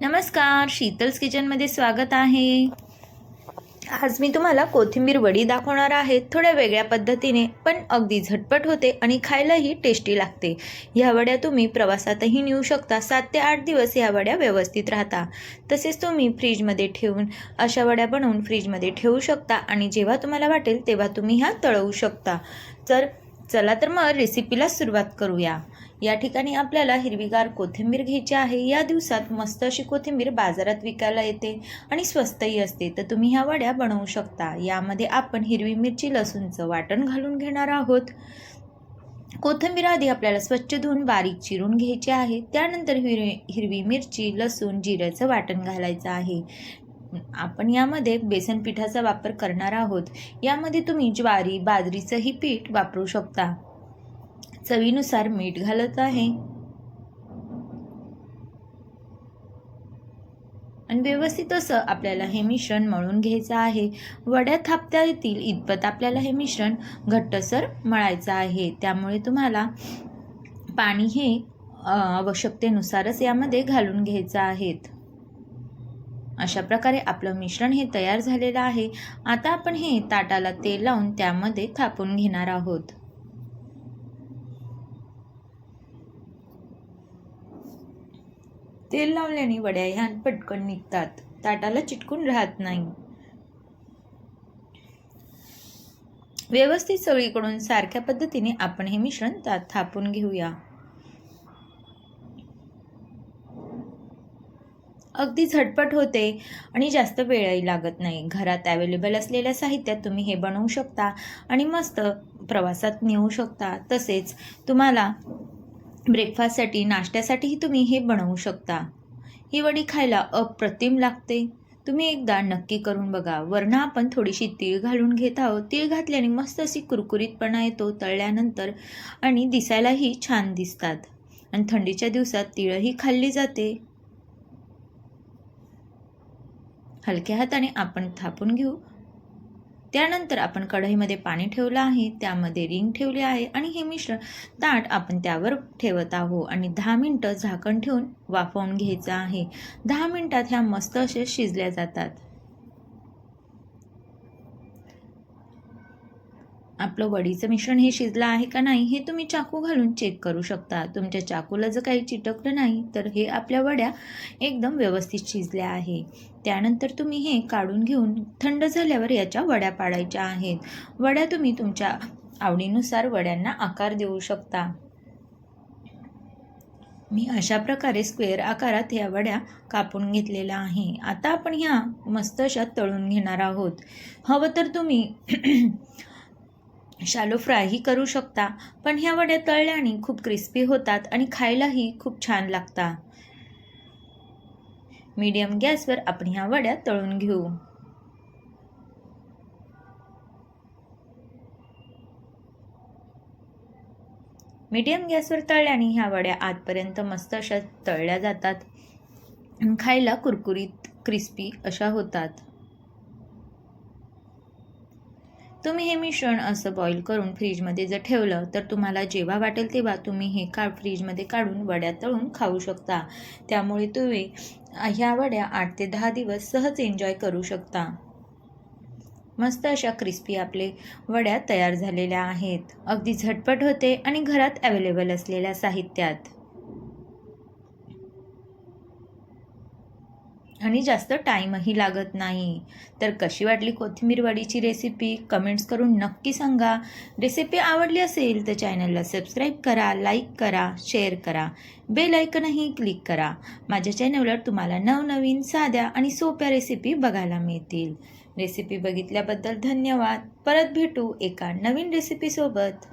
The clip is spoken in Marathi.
नमस्कार शीतल्स किचनमध्ये स्वागत आहे. आज मी तुम्हाला कोथिंबीर वडी दाखवणार आहे थोड्या वेगळ्या पद्धतीने पण अगदी झटपट होते आणि खायलाही टेस्टी लागते. ह्या वड्या तुम्ही प्रवासातही नेऊ शकता सात ते आठ दिवस ह्या वड्या व्यवस्थित राहता. तसेच तुम्ही फ्रीजमध्ये ठेवून अशा वड्या बनवून फ्रीजमध्ये ठेवू शकता आणि जेव्हा तुम्हाला वाटेल तेव्हा तुम्ही ह्या तळवू शकता. तर चला तर मग रेसिपीला सुरुवात करूया. या ठिकाणी आपल्याला हिरवीगार कोथिंबीर घ्यायची आहे. या दिवसात मस्त अशी कोथिंबीर बाजारात विकायला येते आणि स्वस्तही असते. तर तुम्ही ह्या वड्या बनवू शकता. यामध्ये आपण हिरवी मिरची लसूणचं वाटण घालून घेणार आहोत. कोथिंबीर आधी आपल्याला स्वच्छ धुवून बारीक चिरून घ्यायची आहे. त्यानंतर हिरवी हिरवी मिरची लसूण जिऱ्याचं वाटण घालायचं आहे. आपण यामध्ये बेसन पिठाचा वापर करणार आहोत. यामध्ये तुम्ही ज्वारी बाजरीचंही पीठ वापरू शकता. चवीनुसार मीठ घालत आहे. आणि व्यवस्थित असं आपल्याला हे मिश्रण मळून घ्यायचं आहे. वड्या थापता येतील इतपत आपल्याला हे मिश्रण घट्टसर मळायचं आहे. त्यामुळे तुम्हाला पाणी हे आवश्यकतेनुसारच यामध्ये घालून घ्यायचं आहेत अशा प्रकारे आपलं मिश्रण हे तयार झालेलं आहे. आता आपण हे ताटाला तेल लावून त्यामध्ये थापून घेणार आहोत. तेल लावल्याने वड्या ह्या पटकन निघतात. ताटाला चिटकून राहत नाही. व्यवस्थित सगळीकडून सारख्या पद्धतीने आपण हे मिश्रण थापून घेऊया. अगदी झटपट होते आणि जास्त वेळही लागत नाही. घरात अवेलेबल असलेल्या साहित्यात तुम्ही हे बनवू शकता आणि मस्त प्रवासात नेऊ शकता. तसेच तुम्हाला ब्रेकफास्टसाठी नाश्त्यासाठीही तुम्ही हे बनवू शकता. ही वडी खायला अप्रतिम लागते. तुम्ही एकदा नक्की करून बघा. वरनं आपण थोडीशी तीळ घालून घेत आहोत. तीळ घातल्याने मस्त अशी कुरकुरीतपणा येतो तळल्यानंतर आणि दिसायलाही छान दिसतात. आणि थंडीच्या दिवसात तिळही खाल्ली जाते. हलक्या हाताने आपण थापून घेऊ. त्यानंतर आपण कढईमध्ये पाणी ठेवलं आहे त्यामध्ये रिंग ठेवली आहे आणि हे मिश्रण ताट आपण त्यावर ठेवत आहोत आणि दहा मिनटं झाकण ठेवून वाफवून घ्यायचं आहे. दहा मिनटात ह्या मस्त असे शिजल्या जातात. आपलं वडीचं मिश्रण हे शिजलं आहे का नाही हे तुम्ही चाकू घालून चेक करू शकता. तुमच्या चाकूला जर काही चिटकलं नाही तर हे आपल्या वड्या एकदम व्यवस्थित शिजल्या आहे. त्यानंतर तुम्ही हे काढून घेऊन थंड झाल्यावर याच्या वड्या पाडायच्या आहेत. वड्या तुम्ही तुमच्या आवडीनुसार वड्यांना आकार देऊ शकता. मी अशा प्रकारे स्क्वेअर आकारात ह्या वड्या कापून घेतलेल्या आहे. आता आपण ह्या मस्त अशा तळून घेणार आहोत. हवं तर तुम्ही शालो फ्रायही करू शकता पण ह्या वड्या तळल्याने खूप क्रिस्पी होतात आणि खायलाही खूप छान लागतात मीडियम गॅसवर आपण ह्या वड्या तळून घेऊ. मीडियम गॅसवर तळल्याने ह्या वड्या आतपर्यंत मस्त अशा तळल्या जातात. खायला कुरकुरीत क्रिस्पी अशा होतात. तुम्ही हे मिश्रण असं बॉईल करून फ्रीजमध्ये जर ठेवलं तर तुम्हाला जेव्हा वाटेल तेव्हा तुम्ही हे का फ्रीजमध्ये काढून वड्या तळून खाऊ शकता. त्यामुळे तुम्ही ह्या वड्या आठ ते दहा दिवस सहज एन्जॉय करू शकता. मस्त अशा क्रिस्पी आपले वड्या तयार झालेल्या आहेत. अगदी झटपट होते आणि घरात अवेलेबल असलेल्या साहित्यात. आणि जास्त टाईमही लागत नाही. तर कशी वाटली कोथिंबीर वडीची रेसिपी कमेंट्स करून नक्की सांगा. रेसिपी आवडली असेल तर चॅनलला सबस्क्राईब करा लाईक करा शेअर करा. बेल ऐकनही क्लिक करा. माझ्या चॅनलवर तुम्हाला नवनवीन साध्या आणि सोप्या रेसिपी बघायला मिळतील. रेसिपी बघितल्याबद्दल धन्यवाद. परत भेटू एका नवीन रेसिपीसोबत